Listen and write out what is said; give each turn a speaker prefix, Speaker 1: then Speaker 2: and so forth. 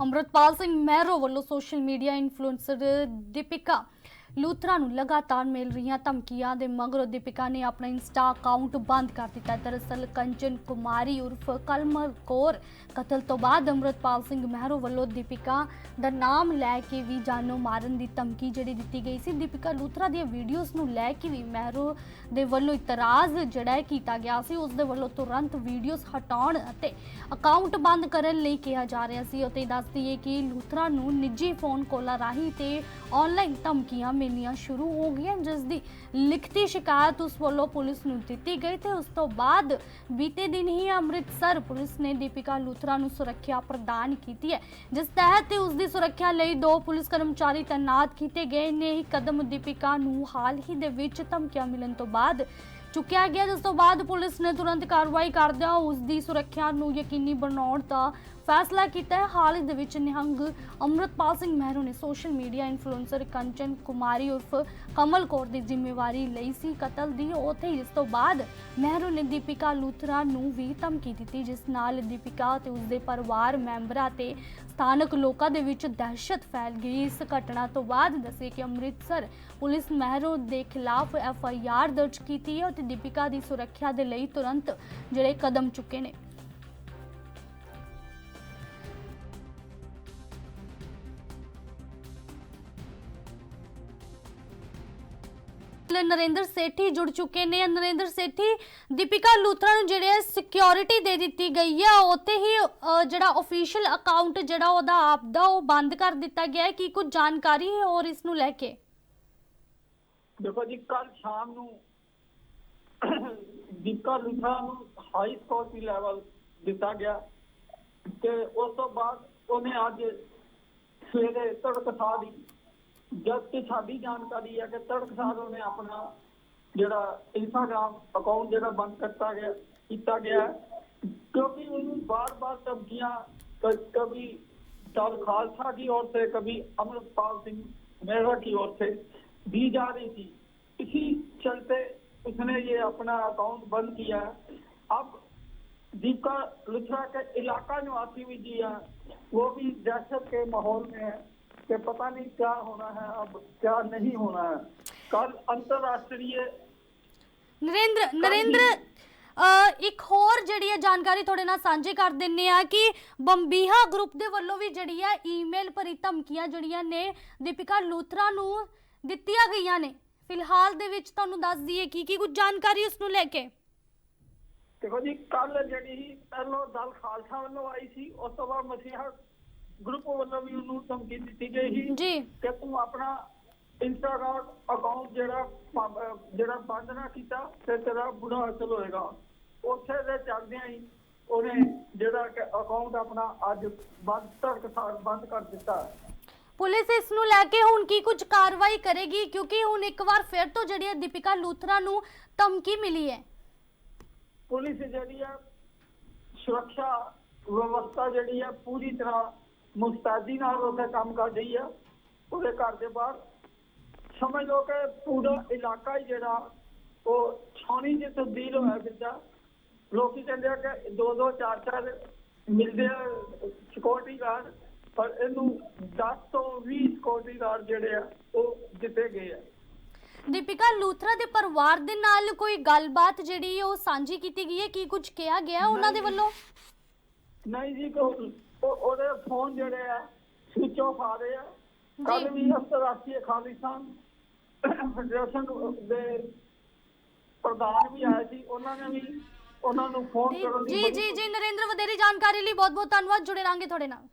Speaker 1: ਅੰਮ੍ਰਿਤਪਾਲ ਸਿੰਘ ਮਹਿਰੋ ਵੱਲੋਂ social media influencer Deepika Luthra ਨੂੰ ਲਗਾਤਾਰ ਮਿਲ ਰਹੀਆਂ ਧਮਕੀਆਂ ਦੇ ਮਗਰੋਂ ਦੀਪਿਕਾ ਨੇ ਆਪਣਾ ਇੰਸਟਾ ਅਕਾਊਂਟ ਬੰਦ ਕਰ ਦਿੱਤਾ। ਦਰਅਸਲ, ਕੰਚਨ ਕੁਮਾਰੀ ਉਰਫ ਕਲਮਰ ਕੌਰ ਕਤਲ ਤੋਂ ਬਾਅਦ ਅੰਮ੍ਰਿਤਪਾਲ ਸਿੰਘ ਮਹਿਰੋ ਵੱਲੋਂ ਦੀਪਿਕਾ ਦਾ ਨਾਮ ਲੈ ਕੇ ਵੀ ਜਾਨੋਂ ਮਾਰਨ ਦੀ ਧਮਕੀ ਜਿਹੜੀ ਦਿੱਤੀ ਗਈ ਸੀ। ਦੀਪਿਕਾ, ਲੂਥਰਾ ਦੀਆਂ ਵੀਡੀਓਜ਼ ਨੂੰ ਲੈ ਕੇ ਵੀ ਮਹਿਰੋ ਦੇ ਵੱਲੋਂ ਇਤਰਾਜ਼ ਜਿਹੜਾ ਕੀਤਾ ਗਿਆ ਸੀ। ਉਸ ਦੇ ਵੱਲੋਂ ਤੁਰੰਤ ਵੀਡੀਓਜ਼ ਹਟਾਉਣ ਅਤੇ ਅਕਾਊਂਟ ਬੰਦ ਕਰਨ ਲਈ ਕਿਹਾ ਜਾ ਰਿਹਾ ਸੀ। ਅਤੇ ਦੱਸ ਦਈਏ ਕਿ ਲੂਥਰਾ ਨੂੰ ਨਿੱਜੀ ਫੋਨ ਕਾਲਾਂ ਰਾਹੀਂ ਤੇ ਆਨਲਾਈਨ ਧਮਕੀਆਂ ਮਿਲਣੀਆਂ ਸ਼ੁਰੂ ਹੋ ਗਈਆਂ, ਜਿਸ ਦੀ ਲਿਖਤੀ ਸ਼ਿਕਾਇਤ ਉਸ ਵੱਲੋਂ ਪੁਲਿਸ ਨੂੰ ਦਿੱਤੀ ਗਈ ਤੇ ਉਸ ਤੋਂ ਬਾਅਦ ਬੀਤੇ ਦਿਨ ਹੀ ਅੰਮ੍ਰਿਤਸਰ ਪੁਲਿਸ ਨੇ ਦੀਪਿਕਾ ਲੂਥਰਾ ਨੂੰ ਸੁਰੱਖਿਆ ਪ੍ਰਦਾਨ ਕੀਤੀ ਹੈ, ਜਿਸ ਤਹਿਤ ਉਸ ਦੀ ਸੁਰੱਖਿਆ ਲਈ ਦੋ ਪੁਲਿਸ ਕਰਮਚਾਰੀ ਤਾਇਨਾਤ ਕੀਤੇ ਗਏ ਨੇ। ਇਹ ਕਦਮ ਦੀਪਿਕਾ ਨੂੰ ਹਾਲ ਹੀ ਦੇ ਵਿੱਚ ਧਮਕੀਆਂ ਮਿਲਣ ਤੋਂ ਬਾਅਦ ਚੁੱਕਿਆ ਗਿਆ, ਜਿਸ ਤੋਂ ਬਾਅਦ ਪੁਲਿਸ ਨੇ ਤੁਰੰਤ ਕਾਰਵਾਈ ਕਰਦਿਆਂ ਉਸ ਦੀ ਸੁਰੱਖਿਆ ਨੂੰ ਯਕੀਨੀ ਬਣਾਉਣ ਦਾ ਫੈਸਲਾ ਕੀਤਾ ਹੈ। ਹਾਲ ਹੀ ਦੇ ਵਿੱਚ ਨਿਹੰਗ ਅੰਮ੍ਰਿਤਪਾਲ ਸਿੰਘ ਮਹਿਰੂ ਨੇ social media influencer Kanchan Kumari ਉਰਫ ਕਮਲ ਕੌਰ ਦੀ ਜ਼ਿੰਮੇਵਾਰੀ ਲਈ ਸੀ ਕਤਲ ਦੀ। ਉੱਥੇ ਇਸ ਤੋਂ ਬਾਅਦ ਮਹਿਰੂ ਨੇ ਦੀਪਿਕਾ ਲੂਥਰਾ ਨੂੰ ਵੀ ਧਮਕੀ ਦਿੱਤੀ, ਜਿਸ ਨਾਲ ਦੀਪਿਕਾ ਤੇ ਉਸਦੇ ਪਰਿਵਾਰ ਮੈਂਬਰਾਂ ਤੇ ਸਥਾਨਕ ਲੋਕਾਂ ਦੇ ਵਿੱਚ ਦਹਿਸ਼ਤ ਫੈਲ ਗਈ। ਇਸ ਘਟਨਾ ਤੋਂ ਬਾਅਦ ਦੱਸੇ ਕਿ ਅੰਮ੍ਰਿਤਸਰ ਪੁਲਿਸ ਮਹਿਰੂ ਦੇ ਖਿਲਾਫ ਐਫ ਆਈ ਆਰ ਦਰਜ ਕੀਤੀ ਹੈ ਅਤੇ ਦੀਪਿਕਾ ਦੀ ਸੁਰੱਖਿਆ ਦੇ ਲਈ ਤੁਰੰਤ ਜਿਹੜੇ ਕਦਮ ਚੁੱਕੇ ਨੇ। ਨਰਿੰਦਰ ਸੇਠੀ ਜੁੜ ਚੁੱਕੇ ਨੇ। ਨਰਿੰਦਰ ਸੇਠੀ ਦੀਪਿਕਾ ਲੂਥਰਾ ਨੂੰ ਜਿਹੜੇ ਸਿਕਿਉਰਿਟੀ ਦੇ ਦਿੱਤੀ ਗਈ ਹੈ ਉੱਥੇ ਹੀ ਜਿਹੜਾ ਅਫੀਸ਼ੀਅਲ ਅਕਾਊਂਟ ਜਿਹੜਾ ਉਹਦਾ ਆਪ ਦਾ ਉਹ ਬੰਦ ਕਰ ਦਿੱਤਾ ਗਿਆ ਹੈ। ਕੀ ਕੁਝ ਜਾਣਕਾਰੀ ਹੈ ਔਰ ਇਸ ਨੂੰ ਲੈ ਕੇ?
Speaker 2: ਦੇਖੋ ਜੀ ਕੱਲ ਸ਼ਾਮ ਨੂੰ ਦੀਪਕਾ ਲੁਥਰਾ ਨੂੰ ਹਾਈ ਸਕੋਰਪੀ ਲੈਵਲ ਦਿੱਤਾ ਗਿਆ ਤੇ ਉਸ ਤੋਂ ਬਾਅਦ ਉਹਨੇ ਅੱਜ ਸਵੇਰੇ ਤੜਕਸਾਰ ਦੀ ਜਦ ਕਿ ਸਾਡੀ ਜਾਣਕਾਰੀ ਹੈ ਕਿ ਤੜਕਸਾਰ ਉਹਨੇ ਆਪਣਾ ਜਿਹੜਾ ਇੰਸਟਾਗ੍ਰਾਮ ਅਕਾਊਂਟ ਜਿਹੜਾ ਬੰਦ ਕਰਤਾ ਗਿਆ ਕੀਤਾ ਗਿਆ ਹੈ। क्योंकि ਉਹਨੂੰ बार-बार धमकियां क- कभी दल खालसा की ओर से कभी अमृतपाल सिंह मेहरा की ओर से दी जा रही थी इसी चलते उसने ये अपना अकाउंट बंद किया है अब दीपका लुथरा के इलाका निवासी भी जी है वो भी दहशत के माहौल में है कि पता नहीं क्या होना है अब क्या नहीं होना है कल अंतरराष्ट्रीय
Speaker 1: ਨਰਿੰਦਰ ਨਰਿੰਦਰ ਅ, ਇੱਕ ਹੋਰ ਜਿਹੜੀ ਹੈ ਜਾਣਕਾਰੀ ਤੁਹਾਡੇ ਨਾਲ ਸਾਂਝੀ ਕਰ ਦਿੰਨੇ ਆ ਕਿ ਬੰਬੀਹਾ ਗਰੁੱਪ ਦੇ ਵੱਲੋਂ ਵੀ ਜਿਹੜੀ ਹੈ ਈਮੇਲ ਭਰੀ ਧਮਕੀਆਂ ਜਿਹੜੀਆਂ ਨੇ ਦੀਪਿਕਾ ਲੂਥਰਾ ਨੂੰ ਦਿੱਤੀਆਂ ਗਈਆਂ ਨੇ ਫਿਲਹਾਲ ਦੇ ਵਿੱਚ ਤੁਹਾਨੂੰ ਦੱਸ ਦਈਏ ਕੀ ਕੀ ਕੁਝ ਜਾਣਕਾਰੀ ਉਸ ਨੂੰ ਲੈ ਕੇ
Speaker 2: ਦੇਖੋ ਜੀ ਕੱਲ ਜਿਹੜੀ ਸੀ ਪਹਿਲੋਂ ਦਲ ਖਾਲਸਾ ਵੱਲੋਂ ਆਈ ਸੀ ਉਸ ਤੋਂ ਬਾਅਦ ਮਸੀਹਾ ਗਰੁੱਪ ਵੱਲੋਂ ਵੀ ਉਹਨੂੰ ਧਮਕੀ ਦਿੱਤੀ ਗਈ ਸੀ
Speaker 1: ਜੀ।
Speaker 2: ਕਿ ਤੂੰ ਆਪਣਾ ਇੰਸਟਾਗ੍ਰਾਮ ਅਕਾਊਂਟ ਜਿਹੜਾ ਜਿਹੜਾ ਬੰਦ ਨਾ ਕੀਤਾ ਤੇ ਤੇਰਾ ਬੁਰਾ ਹਾਸਲ ਹੋਏਗਾ। ਉੱਥੇ ਦੇ ਚੱਲਦਿਆਂ ਹੀ ਉਹਨੇ ਜਿਹੜਾ ਅਕਾਊਂਟ ਆਪਣਾ ਅੱਜ ਬੰਦ ਤੱਕ ਬੰਦ ਕਰ ਦਿੱਤਾ।
Speaker 1: ਪੁਲਿਸ ਇਸ ਨੂੰ ਲੈ ਕੇ ਹੁਣ ਕੀ ਕੁਝ ਕਾਰਵਾਈ ਕਰੇਗੀ? ਕਿਉਂਕਿ ਹੁਣ ਇੱਕ ਵਾਰ ਫਿਰ ਤੋਂ ਜਿਹੜੀ ਹੈ ਦੀਪਿਕਾ ਲੂਥਰਾ ਨੂੰ ਧਮਕੀ ਮਿਲੀ ਹੈ।
Speaker 2: ਪੁਲਿਸ ਜਿਹੜੀ ਆ ਸੁਰੱਖਿਆ ਵਿਵਸਥਾ ਜਿਹੜੀ ਆ ਪੂਰੀ ਤਰ੍ਹਾਂ ਮੁਸਤੈਦੀ ਨਾਲ ਉਹਦਾ ਕੰਮ ਕਰ ਰਹੀ ਆ ਉਹਦੇ ਘਰ ਦੇ ਬਾਹਰ। ਸਮਝ ਲਓ ਕਿ ਪੂਰਾ ਇਲਾਕਾ ਹੀ ਜਿਹੜਾ ਉਹ ਛਾਣੀ ਚ ਤਬਦੀਲ ਹੋਇਆ ਫਿਰਦਾ। ਲੋਕੀ ਕਹਿੰਦੇ ਆ ਕਿ ਦੋ ਦੋ ਚਾਰ ਚਾਰ ਮਿਲਦੇ ਆ ਸਿਕਿਉਰਿਟੀ ਗਾਰਡ ਪਰ ਇਹਨੂੰ 10 ਤੋਂ 20 ਸਿਕਿਉਰਿਟੀ ਗਾਰਡ ਜਿਹੜੇ ਆ ਉਹ ਦਿੱਤੇ ਗਏ ਆ।
Speaker 1: ਦੀਪਿਕਾ ਲੂਥਰਾ ਦੇ ਪਰਿਵਾਰ ਦੇ ਨਾਲ ਕੋਈ ਗੱਲਬਾਤ ਜਿਹੜੀ ਉਹ ਸਾਂਝੀ ਕੀਤੀ ਗਈ ਹੈ? ਕੀ ਕੁਝ ਕਿਹਾ ਗਿਆ ਉਹਨਾਂ ਦੇ ਵੱਲੋਂ?
Speaker 2: ਨਹੀਂ ਜੀ ਕੋ ਉਹ- ਉਹਦੇ ਫੋਨ ਜਿਹੜੇ ਆ ਸਵਿਚ ਆਫ ਆ ਰਹੇ ਆ। ਕੱਲ ਵੀ ਅੰਤਰਰਾਸ਼ਟਰੀ ਖਾਲਿਸਤਾਨ ਫੈਡਰੇਸ਼ਨ ਦੇ ਪ੍ਰਧਾਨ ਵੀ ਆਏ ਸੀ ਉਹਨਾਂ ਨੇ ਵੀ ਉਹਨਾਂ ਨੂੰ ਫੋਨ ਕਰਨ ਦੀ
Speaker 1: ਜੀ ਜੀ ਜੀ ਨਰਿੰਦਰ ਵਧੇਰੀ ਜਾਣਕਾਰੀ ਲਈ ਬਹੁਤ ਬਹੁਤ ਧੰਨਵਾਦ ਜੁੜੇ ਰਾਂਗੇ ਤੁਹਾਡੇ ਨਾਲ।